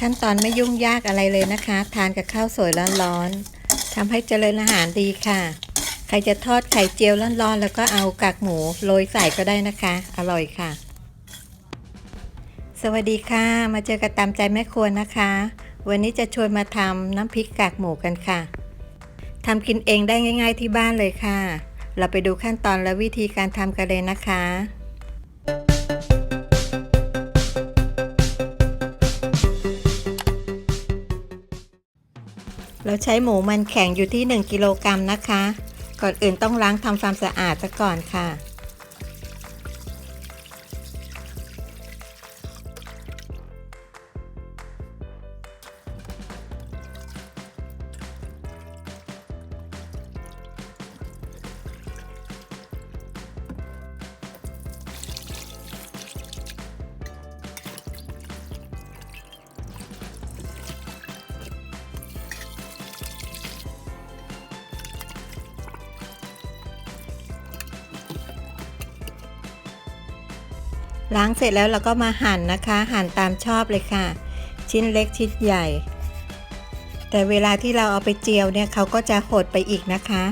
ขั้นตอนไม่ยุ่งยากอะไรเลยนะคะ ทานกับข้าวสวยร้อนๆทำให้เจริญอาหารดีค่ะ ใครจะทอดไข่เจียวร้อนๆแล้วก็เอากากหมูโรยใส่ก็ได้นะคะ อร่อยค่ะ สวัสดีค่ะ มาเจอกับตามใจแม่ครัวนะคะ วันนี้จะชวนมาทำน้ำพริกกากหมูกันค่ะทำกินเองได้ง่าย ๆที่บ้านเลยค่ะ เราไปดูขั้นตอนและวิธีการทำกันเลยนะคะ เราใช้หมูมันแข็งอยู่ที่ 1 กิโลกรัมนะคะ ก่อนอื่นต้องล้างทำความสะอาดซะก่อนค่ะ ล้างเสร็จแล้วเราก็มาหั่นนะคะ หั่นตามชอบเลยค่ะ ชิ้นเล็กชิ้นใหญ่ แต่เวลาที่เราเอาไปเจียวเนี่ยเขาก็จะหดไปอีกนะคะ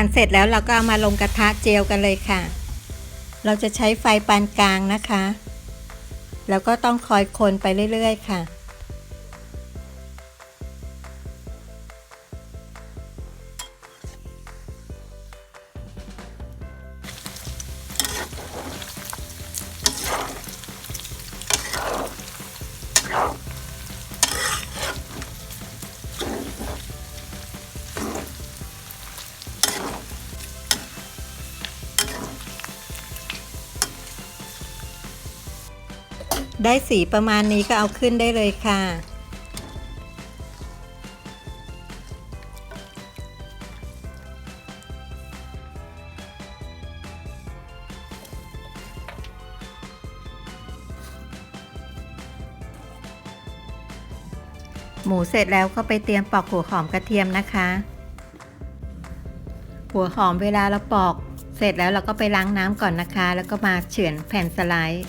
หั่นเสร็จแล้วเราก็เอามาลงกระทะเจลกันเลยค่ะ เราจะใช้ไฟปานกลางนะคะ แล้วก็ต้องคอยคนไปเรื่อยๆค่ะ ได้สีประมาณนี้ก็เอาขึ้นได้เลยค่ะ หมูเสร็จแล้วก็ไปเตรียมปอกหัวหอมกระเทียมนะคะ หัวหอมเวลาเราปอกเสร็จแล้วเราก็ไปล้างน้ำก่อนนะคะ แล้วก็มาเฉือนแผ่นสไลด์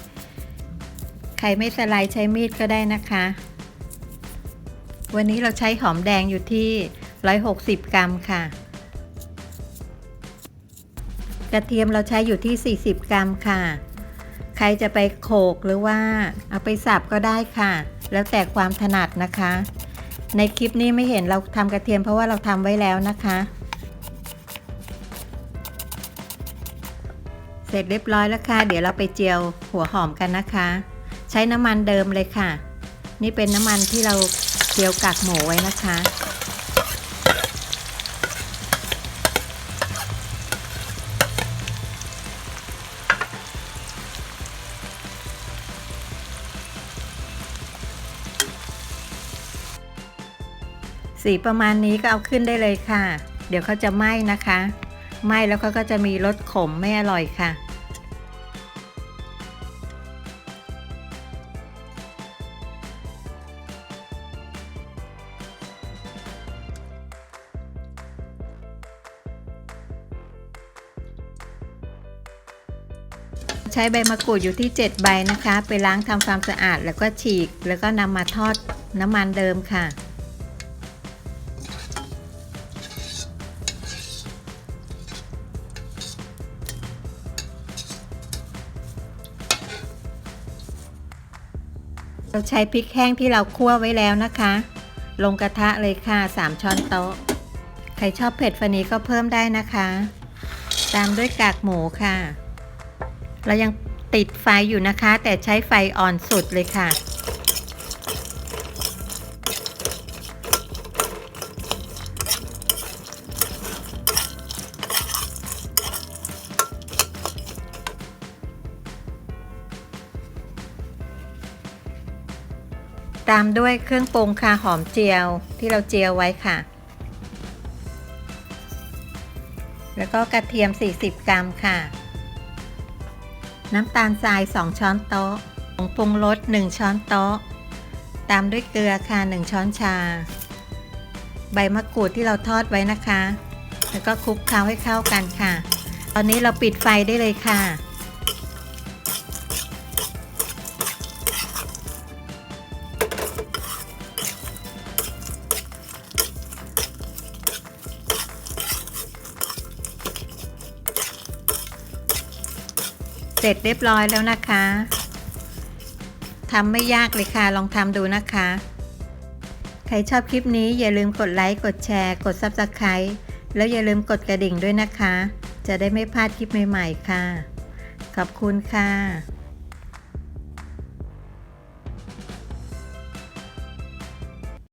ใครไม่สไลด์ใช้มีดก็ได้นะคะ วันนี้เราใช้หอมแดงอยู่ที่ 160 กรัมค่ะ กระเทียมเราใช้อยู่ที่ 40 กรัมค่ะ ใครจะไปโขกหรือว่าเอาไปสับก็ได้ค่ะ แล้วแต่ความถนัดนะคะ ในคลิปนี้ไม่เห็นเราทำกระเทียมเพราะว่าเราทำไว้แล้วนะคะเสร็จเรียบร้อยแล้วค่ะ เดี๋ยวเราไปเจียวหัวหอมกันนะคะ ใช้น้ำมันเดิมเลยค่ะ นี่เป็นน้ำมันที่เราเจียวกากหมูไว้นะคะ สีประมาณนี้ก็เอาขึ้นได้เลยค่ะ เดี๋ยวเขาจะไหม้นะคะ ไหม้แล้วเขาก็จะมีรสขมไม่อร่อยค่ะ ใช้ใบมะกรูดอยู่ที่ 7 ใบนะคะ ไปล้างทำความสะอาดแล้วก็ฉีก แล้วก็นำมาทอดน้ำมันเดิมค่ะ เราใช้พริกแห้งที่เราคั่วไว้แล้วนะคะ ลงกระทะเลยค่ะ 3 ช้อนโต๊ะ ใครชอบเผ็ดฟันนี้ก็เพิ่มได้นะคะ ตามด้วยกากหมูค่ะ เรายังติดไฟอยู่นะคะ แต่ใช้ไฟอ่อนสุดเลยค่ะ ตามด้วยเครื่องปรุงค่ะหอมเจียวที่เราเจียวไว้ค่ะ แล้วก็กระเทียม 40 กรัมค่ะ น้ำตาลทราย 2 ช้อนโต๊ะผงปรุงรส 1 ช้อนโต๊ะ ตามด้วยเกลือค่ะ 1 ช้อนชา ใบมะกรูดที่เราทอดไว้นะคะ แล้วก็คลุกเคล้าให้เข้ากันค่ะ ตอนนี้เราปิดไฟได้เลยค่ะ เสร็จเรียบร้อยแล้วนะคะทำไม่ยากเลยค่ะ ลองทำดูนะคะ ใครชอบคลิปนี้อย่าลืมกดไลค์ กดแชร์ กด Subscribe แล้วอย่าลืมกดกระดิ่งด้วยนะคะ จะได้ไม่พลาดคลิปใหม่ ๆ ค่ะ ขอบคุณค่ะ